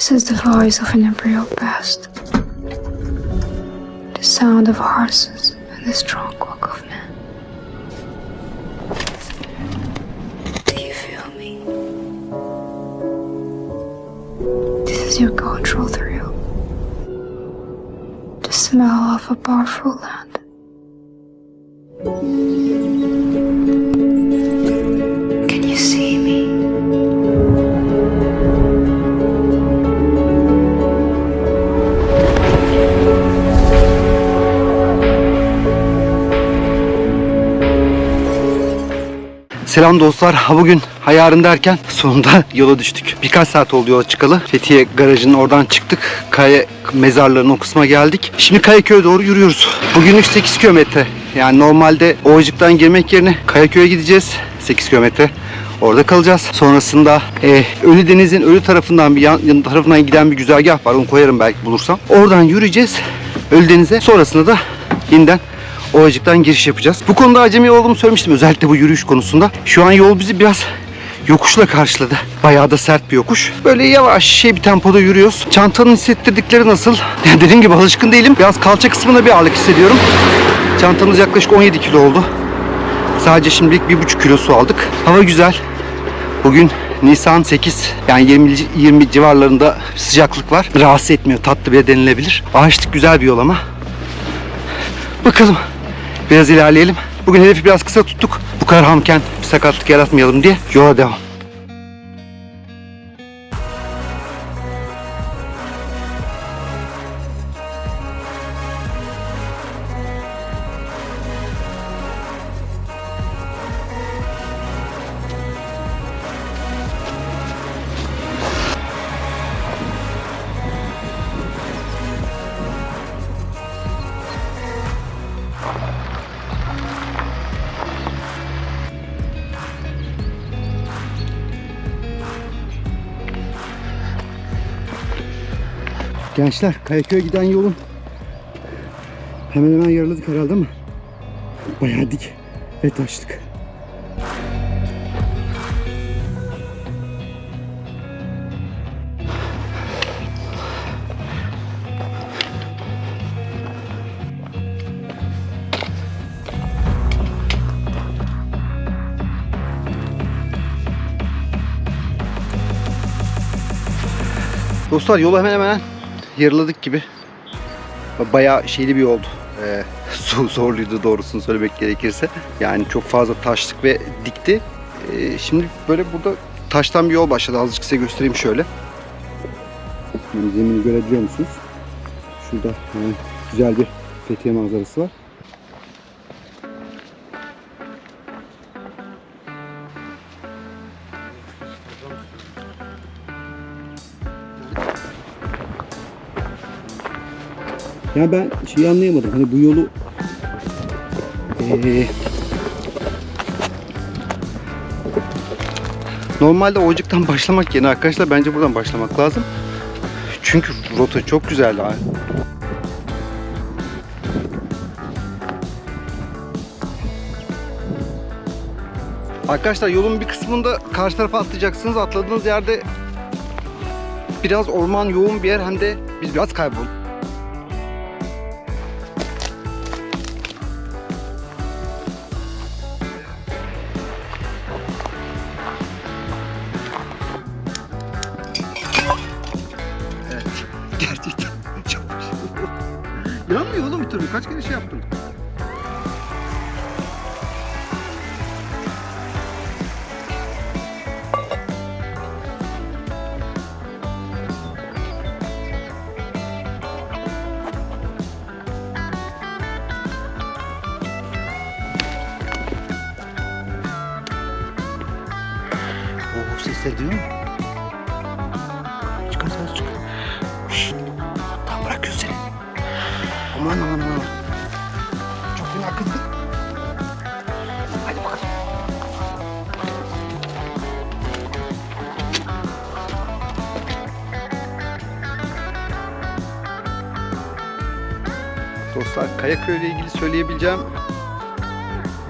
This is the voice of an embryo past. The sound of horses and the strong walk of men. Do you feel me? This is your cultural thrill. The smell of a powerful land. Selam dostlar. Ha bugün hayarın derken sonunda yola düştük. Birkaç saat oldu yola çıkalı. Fethiye garajının oradan çıktık. Kaya mezarlığının o kısma geldik. Şimdi Kayaköy'e doğru yürüyoruz. Bugünlük 8 kilometre. Yani normalde Ovacık'tan girmek yerine Kayaköy'e gideceğiz. 8 kilometre. Orada kalacağız. Sonrasında e, Ölü Deniz'in ölü tarafından bir yan, yan tarafından giden bir güzergah var. Onu koyarım belki bulursam. Oradan yürüyeceğiz Ölü Deniz'e. Sonrasında da yeniden Ovacık'tan giriş yapacağız. Bu konuda acemi olduğumu söylemiştim özellikle bu yürüyüş konusunda. Şu an yol bizi biraz yokuşla karşıladı. Bayağı da sert bir yokuş. Böyle yavaş şey bir tempoda yürüyoruz. Çantanın hissettirdikleri nasıl? Dediğim gibi alışkın değilim. Biraz kalça kısmında bir ağırlık hissediyorum. Çantamız yaklaşık 17 kilo oldu. Sadece şimdilik 1,5 kilo su aldık. Hava güzel. Bugün Nisan 8 yani 20, 20 civarlarında sıcaklık var. Rahatsız etmiyor. Tatlı bile denilebilir. Ağaçlık güzel bir yol ama. Bakalım. Biraz ilerleyelim. Bugün hedefi biraz kısa tuttuk. Bu kadar hamken bir sakatlık yaratmayalım diye yola devam. Gençler Kayaköy'e giden yolun hemen hemen yarıladık herhalde ama bayağı dik ve taşlık. Dostlar yolu hemen hemen yarıladık gibi. Bayağı şeyli bir yoldu. Ee, zorluydu doğrusunu söylemek gerekirse. Yani çok fazla taşlık ve dikti. Ee, şimdi böyle burada taştan bir yol başladı. Azıcık size göstereyim şöyle. Zemini görebiliyor musunuz? Şurada yani güzel bir Fethiye manzarası var. Ya ben şeyi anlayamadım. Hani bu yolu ee, normalde Ocak'tan başlamak yerine arkadaşlar bence buradan başlamak lazım. Çünkü rota çok güzel ha. Arkadaşlar yolun bir kısmında karşı tarafa atlayacaksınız. Atladığınız yerde biraz orman yoğun bir yer hem de biz biraz kaybolduk. Gerçekten çok şey. Yanmıyor oğlum bir türlü. Kaç kere şey yaptım. Oh sesler duyuyor musun? Aman aman aman. Çok fena kızdı. Hadi bakalım. Dostlar Kayaköy ile ilgili söyleyebileceğim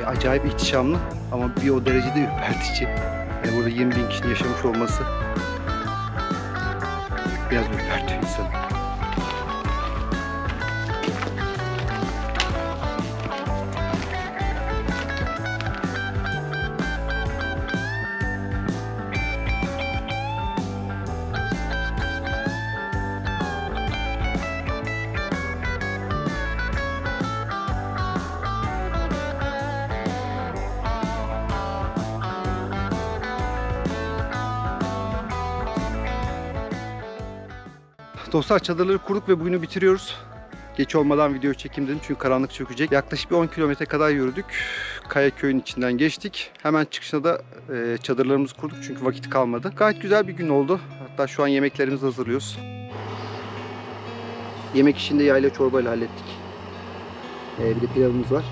e, acayip ihtişamlı ama bir o derecede ürpertici. Yani burada 20 bin kişinin yaşamış olması biraz ürpertiyor insanı. Dostlar çadırları kurduk ve bugünü bitiriyoruz. Geç olmadan video çekim dedim çünkü karanlık çökecek. Yaklaşık bir 10 kilometre kadar yürüdük. Kaya köyün içinden geçtik. Hemen çıkışta da e, çadırlarımızı kurduk çünkü vakit kalmadı. Gayet güzel bir gün oldu. Hatta şu an yemeklerimizi hazırlıyoruz. Yemek işinde yayla çorbayla hallettik. E, bir de pilavımız var.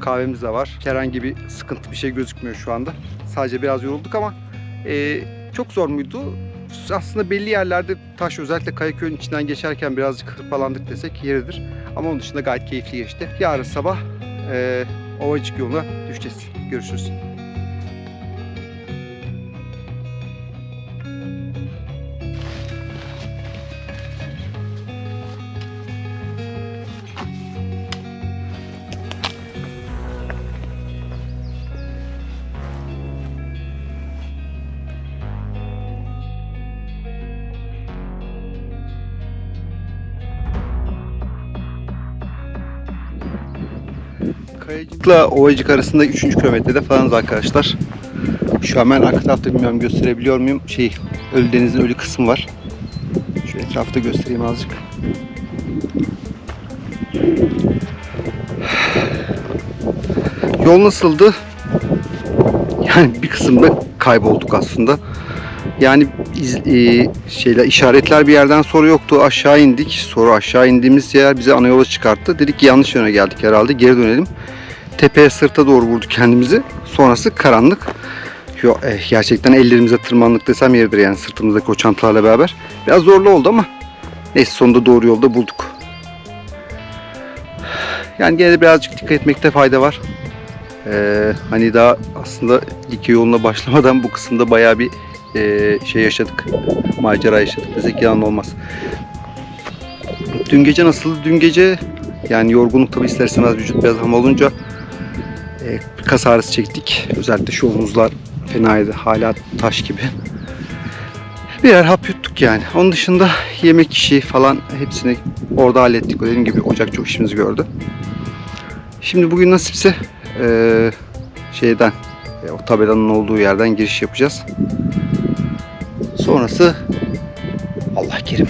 Kahvemiz de var. Herhangi bir sıkıntı bir şey gözükmüyor şu anda. Sadece biraz yorulduk ama e, çok zor muydu? aslında belli yerlerde taş özellikle Kayaköy'ün içinden geçerken birazcık hırpalandık desek yeridir. Ama onun dışında gayet keyifli geçti. Yarın sabah e, Ovacık yoluna düşeceğiz. Görüşürüz. Kayacık'la Ovacık arasında 3. kilometrede falanız arkadaşlar. Şu ben arka tarafta bilmiyorum gösterebiliyor muyum? Şey, Ölü Deniz'in ölü kısmı var. Şu etrafta göstereyim azıcık. Yol nasıldı? Yani bir kısımda kaybolduk aslında. Yani iz, e, şeyler işaretler bir yerden sonra yoktu. Aşağı indik. Sonra aşağı indiğimiz yer bizi ana yola çıkarttı. Dedik ki yanlış yöne geldik herhalde. Geri dönelim. Tepeye sırta doğru vurduk kendimizi. Sonrası karanlık. Yo, eh, gerçekten ellerimize tırmandık desem yeridir yani sırtımızdaki o çantalarla beraber. Biraz zorlu oldu ama neyse sonunda doğru yolda bulduk. Yani gene birazcık dikkat etmekte fayda var. Ee, hani daha aslında Likya yoluna başlamadan bu kısımda bayağı bir e, şey yaşadık. Macera yaşadık desek yalan olmaz. Dün gece nasıldı? Dün gece yani yorgunluk tabi ister istemez vücut biraz ham olunca e, kas ağrısı çektik. Özellikle şu omuzlar fenaydı. Hala taş gibi. Birer hap yuttuk yani. Onun dışında yemek işi falan hepsini orada hallettik. Dediğim gibi ocak çok işimizi gördü. Şimdi bugün nasipse e, şeyden e, o tabelanın olduğu yerden giriş yapacağız. Sonrası Allah kerim.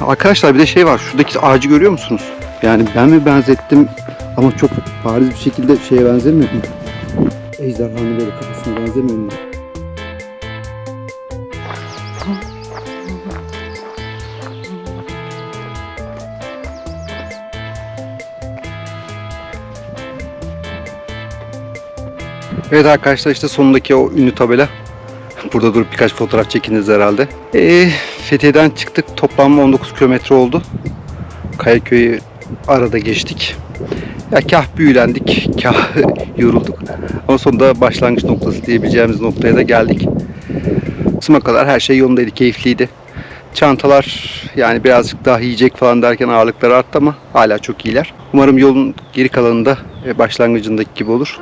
Arkadaşlar bir de şey var. Şuradaki ağacı görüyor musunuz? Yani ben mi benzettim ama çok bariz bir şekilde şeye benzemiyor mu? Ejderhanın böyle kafasına benzemiyor mu? Evet arkadaşlar işte sonundaki o ünlü tabela. Burada durup birkaç fotoğraf çekiniz herhalde. Ee, Fethiye'den çıktık. Toplam 19 kilometre oldu. Kayaköy'ü arada geçtik. Ya kah büyülendik, kah yorulduk. Ama sonunda başlangıç noktası diyebileceğimiz noktaya da geldik. Kısma kadar her şey yolundaydı, keyifliydi. Çantalar yani birazcık daha yiyecek falan derken ağırlıkları arttı ama hala çok iyiler. Umarım yolun geri kalanında e, başlangıcındaki gibi olur.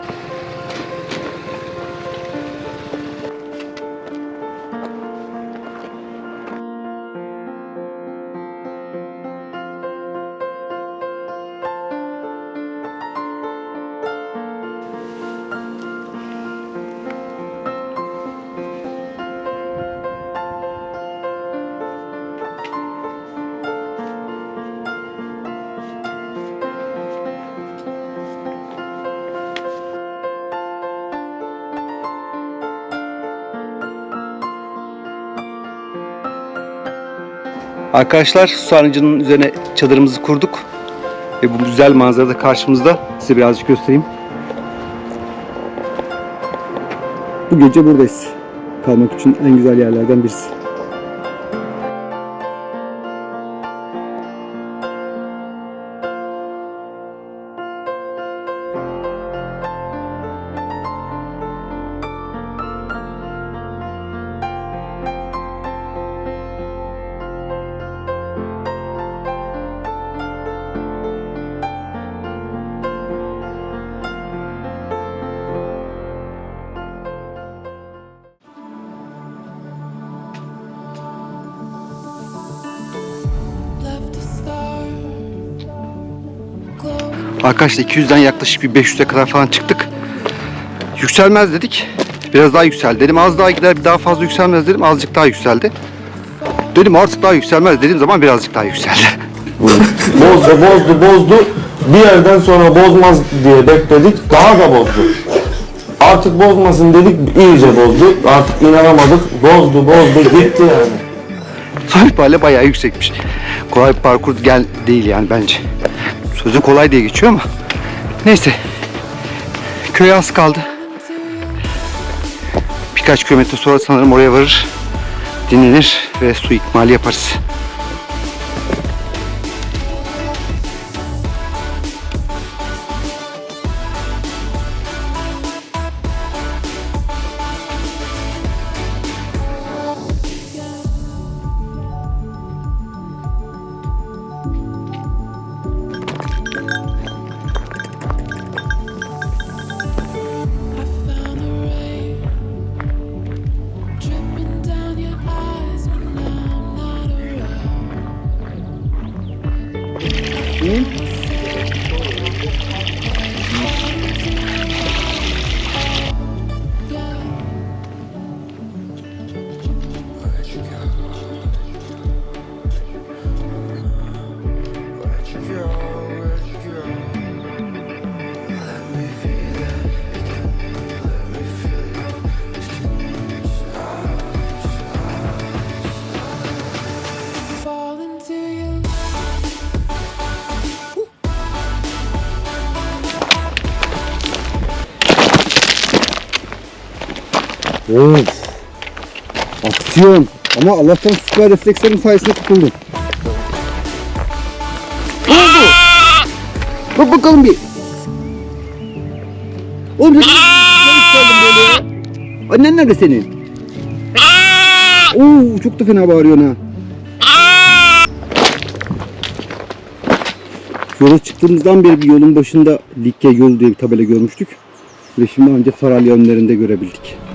Arkadaşlar sarnıcının üzerine çadırımızı kurduk. Ve bu güzel manzara da karşımızda. Size birazcık göstereyim. Bu gece buradayız. Kalmak için en güzel yerlerden birisi. Arkadaşlar 200'den yaklaşık bir 500'e kadar falan çıktık. Yükselmez dedik. Biraz daha yükseldi dedim. Az daha gider bir daha fazla yükselmez dedim. Azıcık daha yükseldi. Dedim artık daha yükselmez dediğim zaman birazcık daha yükseldi. Bozdu, bozdu, bozdu. Bir yerden sonra bozmaz diye bekledik. Daha da bozdu. Artık bozmasın dedik, iyice bozdu. Artık inanamadık. Bozdu, bozdu, gitti yani. Sonuç itibariyle bayağı yüksekmiş. Kolay bir parkur gel değil yani bence. Sözü kolay diye geçiyor ama. Neyse. Köye az kaldı. Birkaç kilometre sonra sanırım oraya varır. Dinlenir ve su ikmali yaparız. soon. Of. Aksiyon. Ama Allah'tan süper reflekslerim sayesinde tutuldum. Ne oldu? Bak bakalım bir. Oğlum ne böyle? Annen nerede senin? Oo çok da fena bağırıyorsun ha. Yola çıktığımızdan beri bir yolun başında Likya yolu diye bir tabela görmüştük. Ve şimdi ancak Saralya önlerinde görebildik.